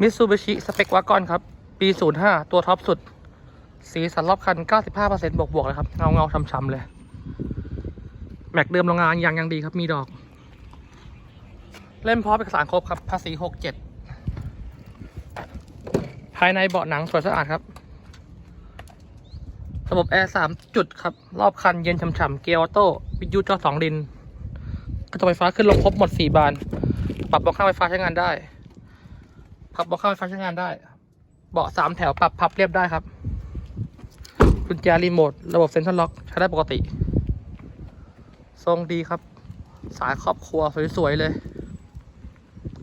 มิตซูบิชิสเปกวากอนครับ ปี 05 ตัวท็อปสุด สีสันรอบคัน 95%บวกบวกๆเลยครับ เงาเงาช้ำๆเลย แม็กเดิมโรงงานยังยังดีครับ มีดอก เล่มพร้อมเอกสารครบครับ ภาษี 67 ภายในเบาะหนังสวยสะอาดครับ ระบบแอร์ 3 จุดครับ รอบคันเย็นฉ่ำๆ เกียร์ออโต้วิทยุจอสองดินกระจกไฟฟ้าขึ้นลงครบหมด 4 บาน ปรับเบาะข้างไฟฟ้าใช้งานได้ พับเบาะข้างไฟฟ้าใช้งานได้ เบาะสามแถวปรับพับเรียบได้ครับกุญแจรีโมทระบบเซ็นทรัลล็อกใช้ได้ปกติ ทรงดีครับ สายครอบครัวสวยๆเลย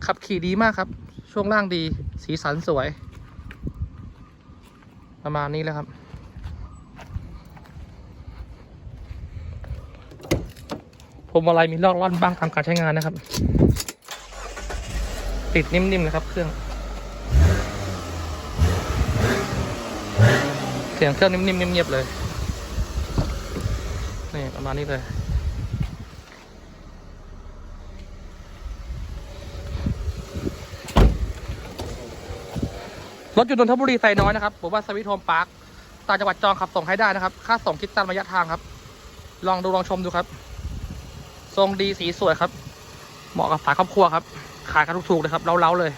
ขับขี่ดีมากครับ ช่วงล่างดี สีสันสวย ประมาณนี้เลยครับผมอะไรมีลอกล่อนบ้างตามการใช้งานนะครับ ติดนิ่มๆเลยครับเครื่อง เสียงเครื่องนิ่มๆเงียบๆเลย นี่ประมาณนี้เลย รถอยู่นนทบุรีไซน้อยนะครับผมว่าสวิตโฮมพาร์คต่างจังหวัดจองขับส่งให้ได้นะครับ ค่าส่งคิดตามระยะทางครับ ลองดูลองชมดูครับ ทรงดีสีสวยครับ เหมาะกับสายครอบครัวครับ ขายกันถูกๆเลยครับ เล้าๆเลย